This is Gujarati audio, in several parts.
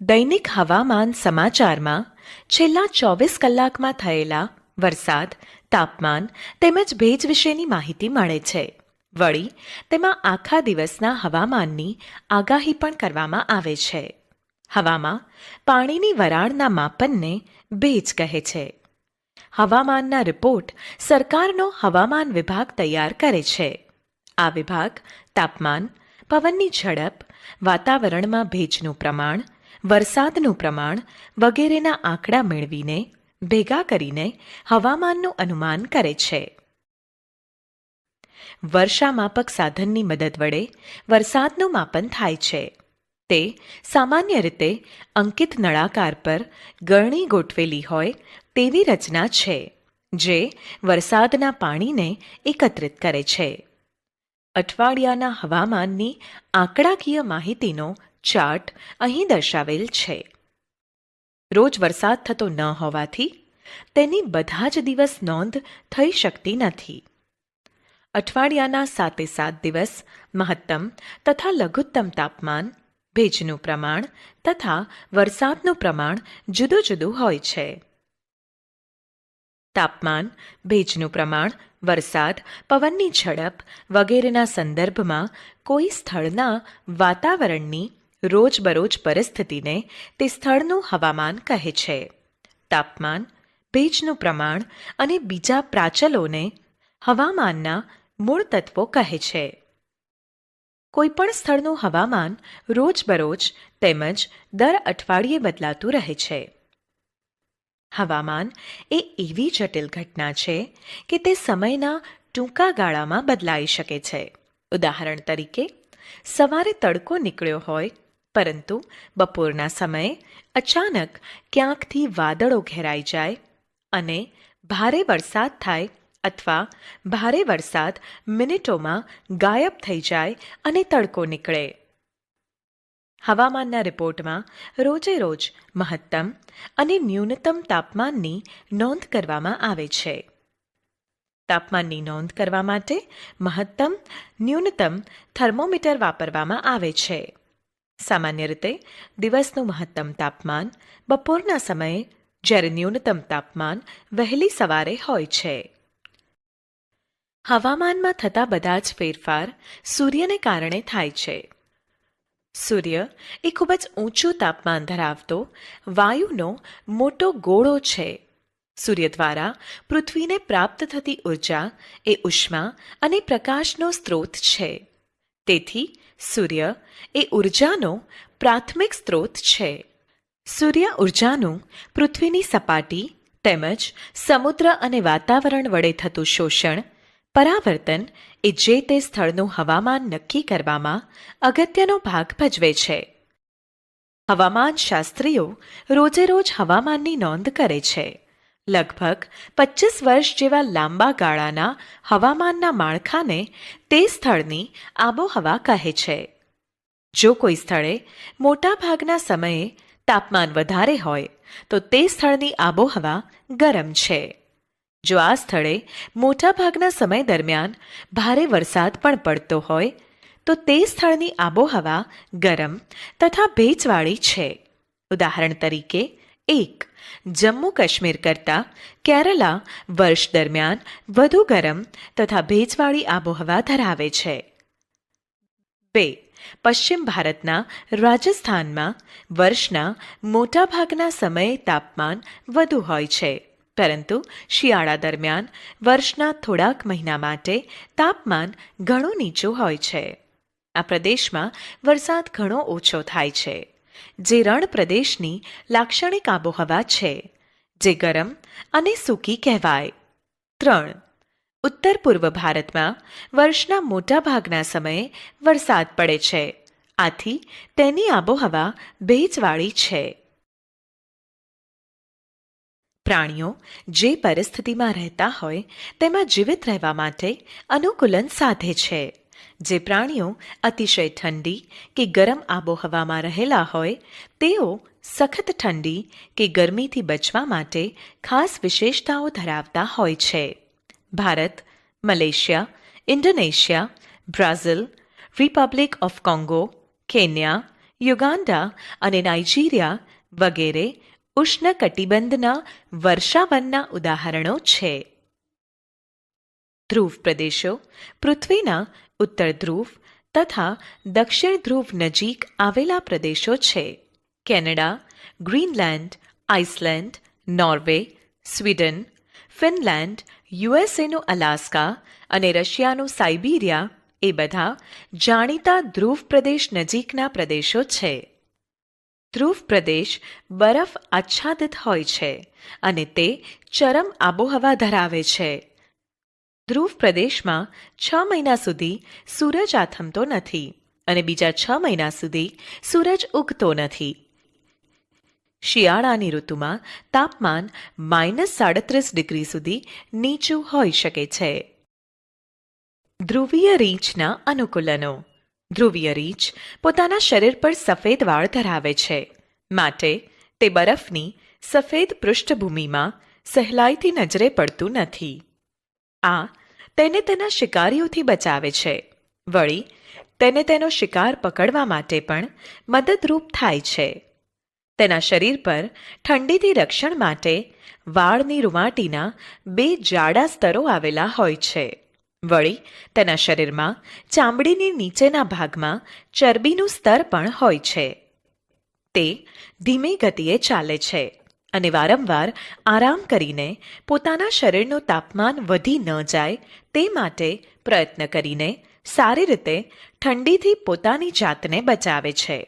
દૈનિક હવામાન સમાચારમાં છેલ્લા ચોવીસ કલાકમાં થયેલા વરસાદ, તાપમાન તેમજ ભેજ વિશેની માહિતી મળે છે. વળી, તેમાં આખા દિવસના હવામાનની આગાહી પણ કરવામાં આવે છે. હવામાં પાણીની વરાળના માપનને ભેજ કહે છે. હવામાનના રિપોર્ટ સરકારનો હવામાન વિભાગ તૈયાર કરે છે. આ વિભાગ તાપમાન, પવનની ઝડપ, વાતાવરણમાં ભેજનું પ્રમાણ વરસાદનું પ્રમાણ વગેરેના આંકડા મેળવીને, ભેગા કરીને હવામાનનું અનુમાન કરે છે. વર્ષા માપક સાધનની મદદ વડે વરસાદનું માપન થાય છે. તે સામાન્ય રીતે અંકિત નળાકાર પર ગળણી ગોઠવેલી હોય તેવી રચના છે, જે વરસાદના પાણીને એકત્રિત કરે છે. અઠવાડિયાના હવામાનની આંકડાકીય માહિતીનો ચાર્ટ અહીં દર્શાવેલ છે. રોજ વરસાદ થતો ન હોવાથી તેની બધા જ દિવસ નોંધ થઈ શકતી નથી. અઠવાડિયાના સાતે સાત દિવસ મહત્તમ તથા લઘુત્તમ તાપમાન, ભેજનું પ્રમાણ તથા વરસાદનું પ્રમાણ જુદું જુદું હોય છે. તાપમાન, ભેજનું પ્રમાણ, વરસાદ, પવનની ઝડપ વગેરેના સંદર્ભમાં કોઈ સ્થળના વાતાવરણની રોજબરોજ પરિસ્થિતિને તે સ્થળનું હવામાન કહે છે. તાપમાન, ભેજનું પ્રમાણ અને બીજા પ્રાચલોને હવામાનના મૂળ તત્વો કહે છે. કોઈપણ સ્થળનું હવામાન રોજબરોજ તેમજ દર અઠવાડિયે બદલાતું રહે છે. હવામાન એ એવી જટિલ ઘટના છે કે તે સમયના ટૂંકા ગાળામાં બદલાઈ શકે છે. ઉદાહરણ તરીકે, સવારે તડકો નીકળ્યો હોય પરંતુ બપોરના સમયે અચાનક ક્યાંકથી વાદળો ઘેરાઈ જાય અને ભારે વરસાદ થાય અથવા ભારે વરસાદ મિનિટોમાં ગાયબ થઈ જાય અને તડકો નીકળે. હવામાનના રિપોર્ટમાં રોજે રોજ મહત્તમ અને ન્યૂનતમ તાપમાનની નોંધ કરવામાં આવે છે. તાપમાનની નોંધ કરવા માટે મહત્તમ, ન્યૂનતમ થર્મોમીટર વાપરવામાં આવે છે. સામાન્ય રીતે દિવસનું મહત્તમ તાપમાન બપોરના સમયે જ્યારે ન્યૂનતમ તાપમાન વહેલી સવારે હોય છે. હવામાનમાં થતા બધા જ ફેરફાર સૂર્યને કારણે થાય છે. સૂર્ય એ ખૂબ જ ઊંચું તાપમાન ધરાવતો વાયુનો મોટો ગોળો છે. સૂર્ય દ્વારા પૃથ્વીને પ્રાપ્ત થતી ઊર્જા એ ઉષ્મા અને પ્રકાશનો સ્ત્રોત છે. તેથી સૂર્ય એ ઉર્જાનો પ્રાથમિક સ્ત્રોત છે. સૂર્ય ઉર્જાનું પૃથ્વીની સપાટી તેમજ સમુદ્ર અને વાતાવરણ વડે થતું શોષણ, પરાવર્તન એ જે તે સ્થળનું હવામાન નક્કી કરવામાં અગત્યનો ભાગ ભજવે છે. હવામાન શાસ્ત્રીઓ રોજે રોજ હવામાનની નોંધ કરે છે. લગભગ પચીસ વર્ષ જેવા લાંબા ગાળાના હવામાનના માળખાને તે સ્થળની આબોહવા કહે છે. જો કોઈ સ્થળે મોટાભાગના સમયે તાપમાન વધારે હોય, તો તે સ્થળની આબોહવા ગરમ છે. જો આ સ્થળે મોટાભાગના સમય દરમિયાન ભારે વરસાદ પણ પડતો હોય, તો તે સ્થળની આબોહવા ગરમ તથા ભેજવાળી છે. ઉદાહરણ તરીકે એક જમ્મુ કાશ્મીર કરતાં કેરલા વર્ષ દરમિયાન વધુ ગરમ તથા ભેજવાળી આબોહવા ધરાવે છે. બે, પશ્ચિમ ભારતના રાજસ્થાનમાં વર્ષના મોટાભાગના સમયે તાપમાન વધુ હોય છે, પરંતુ શિયાળા દરમિયાન વર્ષના થોડાક મહિના માટે તાપમાન ઘણું નીચું હોય છે. આ પ્રદેશમાં વરસાદ ઘણો ઓછો થાય છે. જે રણ પ્રદેશની લાક્ષણિક આબોહવા છે, જે ગરમ અને સૂકી કહેવાય. ત્રણ. ઉત્તર પૂર્વ ભારતમાં વર્ષના મોટાભાગના સમયે વરસાદ પડે છે. આથી તેની આબોહવા ભેજવાળી છે. પ્રાણીઓ જે પરિસ્થિતિમાં રહેતા હોય તેમાં જીવિત રહેવા માટે અનુકૂલન સાધે છે. જે પ્રાણીઓ અતિશય ઠંડી કે ગરમ આબોહવામાં રહેલા હોય, તેઓ સખત ઠંડી કે ગરમીથી બચવા માટે ખાસ વિશેષતાઓ ધરાવતા હોય છે. Bharat, Malaysia, Indonesia, Brazil, Republic of Congo, Kenya, Uganda અને નાઇજીરિયા વગેરે ઉષ્ણકટિબંધના વર્ષાવનના ઉદાહરણો છે. ધ્રુવ પ્રદેશો પૃથ્વીના ઉત્તર ધ્રુવ તથા દક્ષિણ ધ્રુવ નજીક આવેલા પ્રદેશો છે. Canada, Greenland, Iceland, Norway, Sweden, Finland, યુએસએનું Alaska અને રશિયાનું સાઇબિરિયા એ બધા જાણીતા ધ્રુવ પ્રદેશ નજીકના પ્રદેશો છે. ધ્રુવ પ્રદેશ બરફ આચ્છાદિત હોય છે અને તે ચરમ આબોહવા ધરાવે છે. ધ્રુવ પ્રદેશમાં છ મહિના સુધી સૂરજ આથમતો નથી અને બીજા છ મહિના સુધી સૂરજ ઉગતો નથી. શિયાળાની ઋતુમાં તાપમાન માઇનસ સાડત્રીસ ડિગ્રી સુધી નીચું હોઈ શકે છે. ધ્રુવીય રીંછના અનુકૂલનો. ધ્રુવીય રીંછ પોતાના શરીર પર સફેદ વાળ ધરાવે છે. માટે તે બરફની સફેદ પૃષ્ઠભૂમિમાં સહેલાઈથી નજરે પડતું નથી. આ તેને તેના શિકારીઓથી બચાવે છે. વળી, તેને તેનો શિકાર પકડવા માટે પણ મદદરૂપ થાય છે. તેના શરીર પર ઠંડીથી રક્ષણ માટે વાળની રૂંવાટીના બે જાડા સ્તરો આવેલા હોય છે. વળી, તેના શરીરમાં ચામડીની નીચેના ભાગમાં ચરબીનું સ્તર પણ હોય છે. તે ધીમી ગતિએ ચાલે છે. અને વારંવાર આરામ કરીને પોતાના શરીરનું તાપમાન વધી ન જાય તે માટે પ્રયત્ન કરીને સારી રીતે ઠંડીથી પોતાની જાતને બચાવે છે.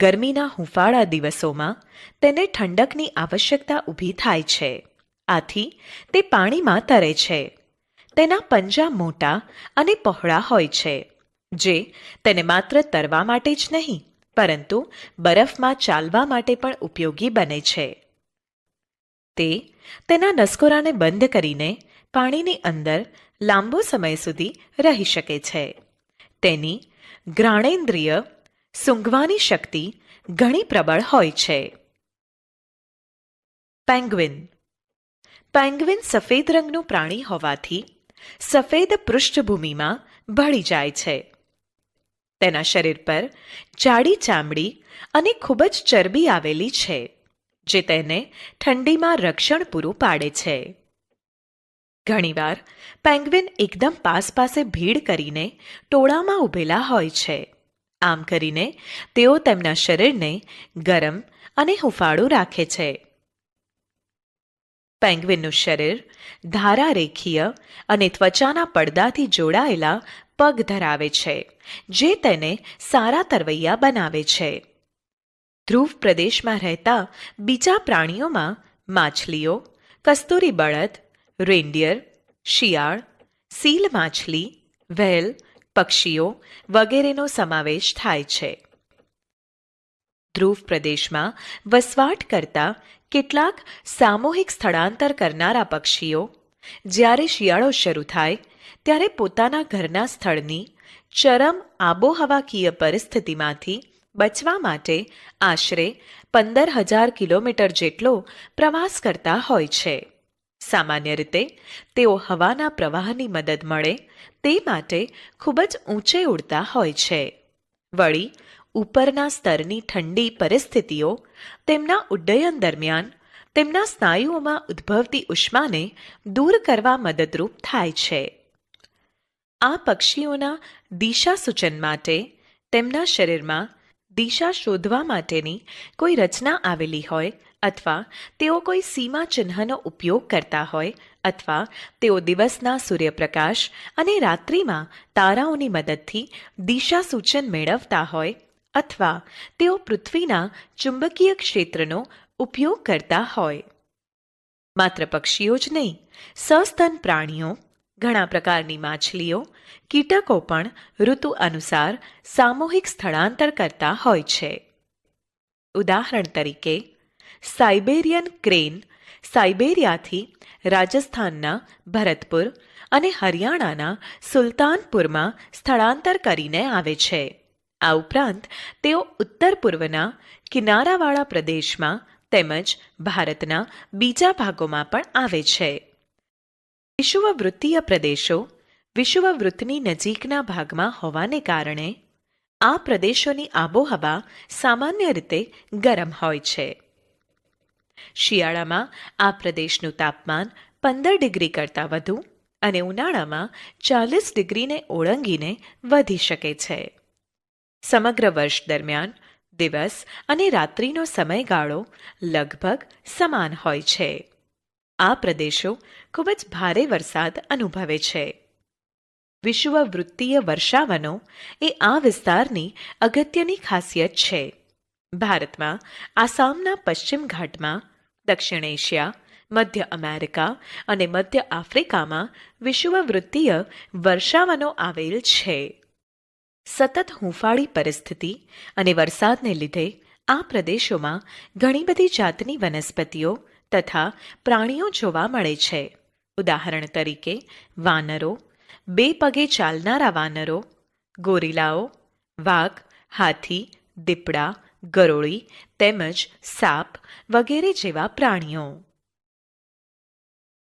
ગરમીના હુંફાળા દિવસોમાં તેને ઠંડકની આવશ્યકતા ઊભી થાય છે. આથી તે પાણીમાં તરે છે. તેના પંજા મોટા અને પહોળા હોય છે, જે તેને માત્ર તરવા માટે જ નહીં પરંતુ બરફમાં ચાલવા માટે પણ ઉપયોગી બને છે. તે તેના નસકોરાને બંધ કરીને પાણીની અંદર લાંબો સમય સુધી રહી શકે છે. તેની ઘ્રાણેન્દ્રિય સૂંઘવાની શક્તિ ઘણી પ્રબળ હોય છે. પેંગ્વિન. પેંગ્વિન સફેદ રંગનું પ્રાણી હોવાથી સફેદ પૃષ્ઠભૂમિમાં ભળી જાય છે. તેના શરીર પર જાડી ચામડી અને ખૂબ જ ચરબી આવેલી છે, જે તેને ઠંડીમાં રક્ષણ પૂરું પાડે છે. ઘણીવાર પેંગ્વિન એકદમ પાસ પાસે ભીડ કરીને ટોળામાં ઊભેલા હોય છે. આમ કરીને તેઓ તેમના શરીરને ગરમ અને હુફાળું રાખે છે. પેંગ્વિનનું શરીર ધારા રેખીય અને ત્વચાના પડદાથી જોડાયેલા પગ ધરાવે છે, જે તેને સારા તરવૈયા બનાવે છે. ધ્રુવ પ્રદેશમાં રહેતા બીજા પ્રાણીઓમાં માછલીઓ, કસ્તુરી બળદ, રેન્ડિયર, શિયાળ, સીલ માછલી વ્હેલ પક્ષીઓ વગેરેનો સમાવેશ થાય છે. ધ્રુવ પ્રદેશમાં વસવાટ કરતા કેટલાક સામૂહિક સ્થળાંતર કરનારા પક્ષીઓ, જ્યારે શિયાળો શરૂ થાય ત્યારે પોતાના ઘરના સ્થળની ચરમ આબોહવાકીય પરિસ્થિતિમાંથી બચવા માટે આશરે પંદર હજાર કિલોમીટર જેટલો પ્રવાસ કરતા હોય છે. સામાન્ય રીતે તેઓ હવાના પ્રવાહની મદદ મળે તે માટે ખૂબ જ ઊંચે ઉડતા હોય છે. વળી ઉપરના સ્તરની ઠંડી પરિસ્થિતિઓ તેમના ઉડ્ડયન દરમિયાન તેમના સ્નાયુઓમાં ઉદ્ભવતી ઉષ્માને દૂર કરવા મદદરૂપ થાય છે. આ પક્ષીઓના દિશા સૂચન માટે, તેમના શરીરમાં દિશા શોધવા માટેની કોઈ રચના આવેલી હોય અથવા તેઓ કોઈ સીમા ચિહ્નનો ઉપયોગ કરતા હોય અથવા તેઓ દિવસના સૂર્યપ્રકાશ અને રાત્રિમાં તારાઓની મદદથી દિશા સૂચન મેળવતા હોય અથવા તેઓ પૃથ્વીના ચુંબકીય ક્ષેત્રનો ઉપયોગ કરતા હોય. માત્ર પક્ષીઓ જ નહીં, સસ્તન પ્રાણીઓ ઘણા પ્રકારની માછલીઓ, કીટકો પણ ઋતુ અનુસાર સામૂહિક સ્થળાંતર કરતા હોય છે. ઉદાહરણ તરીકે, સાઇબેરિયન ક્રેન સાઇબેરિયાથી રાજસ્થાનના ભરતપુર અને હરિયાણાના સુલતાનપુરમાં સ્થળાંતર કરીને આવે છે. આ ઉપરાંત, તેઓ ઉત્તર પૂર્વના કિનારાવાળા પ્રદેશમાં તેમજ ભારતના બીજા ભાગોમાં પણ આવે છે. વિષુવવૃત્તીય પ્રદેશો વિષુવવૃત્તની નજીકના ભાગમાં હોવાને કારણે આ પ્રદેશોની આબોહવા સામાન્ય રીતે ગરમ હોય છે. શિયાળામાં આ પ્રદેશનું તાપમાન પંદર ડિગ્રી કરતાં વધુ અને ઉનાળામાં ચાલીસ ડિગ્રીને ઓળંગીને વધી શકે છે. સમગ્ર વર્ષ દરમિયાન દિવસ અને રાત્રિનો સમયગાળો લગભગ સમાન હોય છે. આ પ્રદેશો ખૂબ જ ભારે વરસાદ અનુભવે છે. વિશ્વવૃત્તીય વર્ષાવનો એ આ વિસ્તારની અગત્યની ખાસિયત છે. ભારતમાં આસામના પશ્ચિમ ઘાટમાં, દક્ષિણ એશિયા, મધ્ય અમેરિકા અને મધ્ય આફ્રિકામાં વિશ્વવૃત્તીય વર્ષાવનો આવેલ છે. સતત હૂંફાળી પરિસ્થિતિ અને વરસાદને લીધે આ પ્રદેશોમાં ઘણી બધી જાતની વનસ્પતિઓ તથા પ્રાણીઓ જોવા મળે છે. ઉદાહરણ તરીકે, વાનરો, બે પગે ચાલનારા વાનરો, ગોરીલાઓ, વાઘ, હાથી, દીપડા, ગરોળી, તેમજ સાપ વગેરે જેવા પ્રાણીઓ.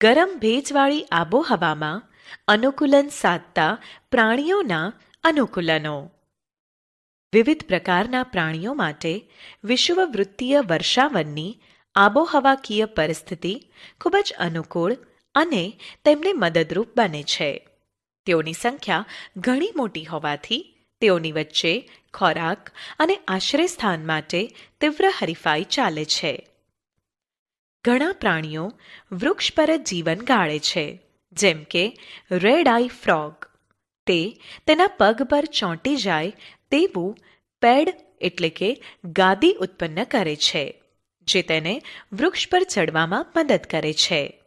ગરમ ભેજવાળી આબોહવામાં અનુકૂલન સાધતા પ્રાણીઓના અનુકૂલનો. વિવિધ પ્રકારના પ્રાણીઓ માટે વિશ્વવૃત્તીય વર્ષાવનની આબોહવાકીય પરિસ્થિતિ ખૂબ જ અનુકૂળ અને તેમને મદદરૂપ બને છે. તેઓની સંખ્યા ઘણી મોટી હોવાથી તેઓની વચ્ચે ખોરાક અને આશ્રયસ્થાન માટે તીવ્ર હરીફાઈ ચાલે છે. ઘણા પ્રાણીઓ વૃક્ષ પર જ જીવન ગાળે છે, જેમ કે રેડ આઈ ફ્રોગ. તે તેના પગ પર ચોંટી જાય તેવું પેડ એટલે કે ગાદી ઉત્પન્ન કરે છે. જે તેને વૃક્ષ પર ચડવામાં મદદ કરે છે.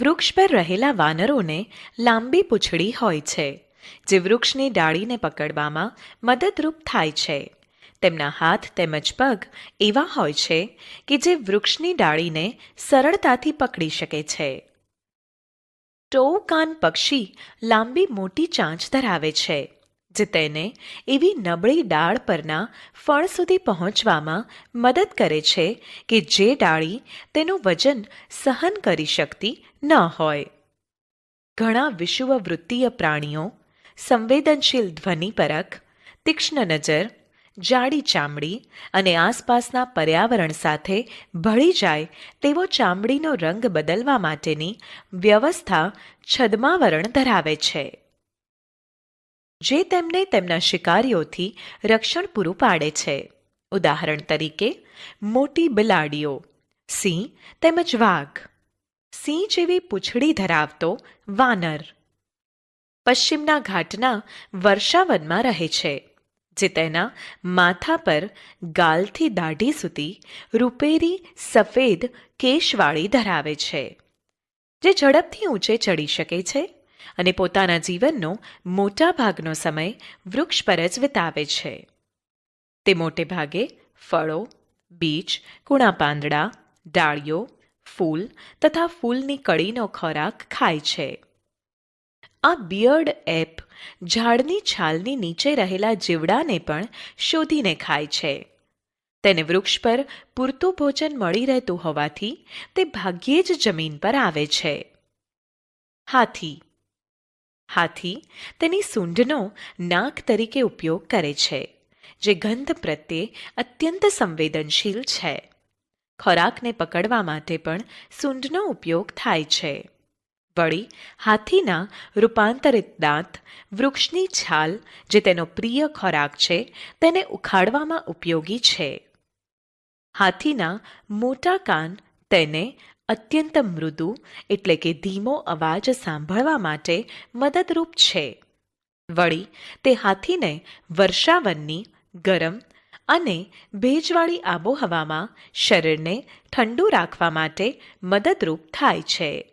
વૃક્ષ પર રહેલા વાનરોને લાંબી પૂંછડી હોય છે, જે વૃક્ષની ડાળીને પકડવામાં મદદરૂપ થાય છે. તેમના હાથ તેમજ પગ એવા હોય છે કે જે વૃક્ષની ડાળીને સરળતાથી પકડી શકે છે. ટોકાન પક્ષી લાંબી મોટી ચાંચ ધરાવે છે. જે તેને એવી નબળી ડાળ પરના ફળ સુધી પહોંચવામાં મદદ કરે છે કે જે ડાળી તેનું વજન સહન કરી શકતી ન હોય. ઘણા વિષુવવૃત્તીય પ્રાણીઓ, સંવેદનશીલ ધ્વનિ પરખ, તીક્ષ્ણ નજર, જાડી ચામડી અને આસપાસના પર્યાવરણ સાથે ભળી જાય તેવો ચામડીનો રંગ બદલવા માટેની વ્યવસ્થા છદ્માવરણ ધરાવે છે. જે તેમને તેમના શિકારીઓથી રક્ષણ પૂરું પાડે છે. ઉદાહરણ તરીકે, મોટી બિલાડીઓ. સિંહ તેમજ વાઘ. સિંહ જેવી પૂંછડી ધરાવતો વાનર. પશ્ચિમના ઘાટના વર્ષાવનમાં રહે છે, જે તેના માથા પર ગાલથી દાઢી સુધી રૂપેરી સફેદ કેશવાળી ધરાવે છે, જે ઝડપથી ઊંચે ચડી શકે છે અને પોતાના જીવનનો મોટા ભાગનો સમય વૃક્ષ પર જ વિતાવે છે. તે મોટે ભાગે ફળો, બીજ કૂણા પાંદડા ડાળીઓ, ફૂલ તથા ફૂલની કળીનો ખોરાક ખાય છે. આ બિયર્ડ એપ ઝાડની છાલની નીચે રહેલા જીવડાને પણ શોધીને ખાય છે. તેને વૃક્ષ પર પૂરતું ભોજન મળી રહેતું હોવાથી તે ભાગ્યે જ જમીન પર આવે છે. હાથી હાથી તેની સૂંઢનો નાક તરીકે ઉપયોગ કરે છે, જે ગંધ પ્રત્યે અત્યંત સંવેદનશીલ છે. ખોરાકને પકડવા માટે પણ સૂંઢનો ઉપયોગ થાય છે. વળી, હાથીના રૂપાંતરિત દાંત, વૃક્ષની છાલ જે તેનો પ્રિય ખોરાક છે, તેને ઉખાડવામાં ઉપયોગી છે. હાથીના મોટા કાન તેને અત્યંત મૃદુ, એટલે કે ધીમો અવાજ સાંભળવા માટે મદદરૂપ છે. વળી, તે હાથીને વર્ષાવનની ગરમ અને ભેજવાળી આબોહવામાં શરીરને ઠંડુ રાખવા માટે મદદરૂપ થાય છે.